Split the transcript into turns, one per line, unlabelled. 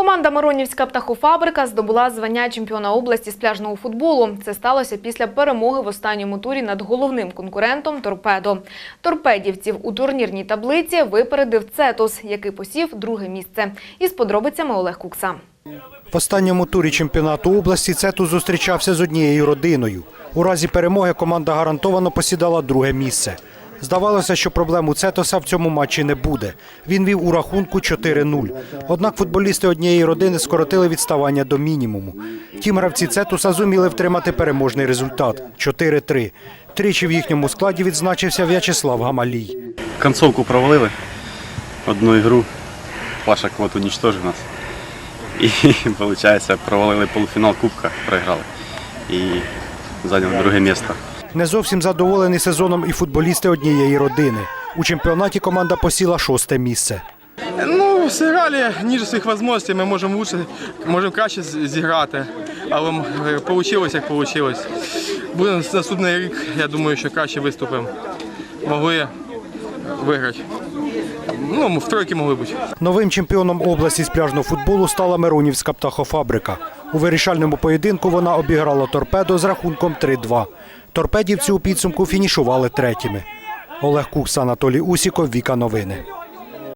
Команда Миронівська птахофабрика здобула звання чемпіона області з пляжного футболу. Це сталося після перемоги в останньому турі над головним конкурентом Торпедо. Торпедівців у турнірній таблиці випередив Цетос, який посів друге місце. Із подробицями Олег Кукса.
В останньому турі чемпіонату області Цету зустрічався з однією родиною. У разі перемоги команда гарантовано посідала друге місце. Здавалося, що проблем у Цетоса в цьому матчі не буде. Він вів у рахунку 4-0. Однак футболісти однієї родини скоротили відставання до мінімуму. Втім, гравці Цетуса зуміли втримати переможний результат 4-3. Тричі в їхньому складі відзначився В'ячеслав Гамалій.
Концовку провалили одну ігру. Паша Квот уничтожив нас. І, виходить, провалили полуфінал Кубка, програли. І зайняли друге місце.
Не зовсім задоволені сезоном і футболісти однієї родини. У чемпіонаті команда посіла шосте місце.
Ну, зіграли ніж своїх можливостей, ми можемо лучше, можемо краще зіграти. Але вийшло, як вийшло. Буде наступний рік, я думаю, що краще виступимо. Могли виграти. Ну, в тройки могли бути.
Новим чемпіоном області з пляжного футболу стала Миронівська птахофабрика. У вирішальному поєдинку вона обіграла торпедо з рахунком 3-2. Торпедівці у підсумку фінішували третіми. Олег Кукс, Анатолій Усіков, Віка Новини.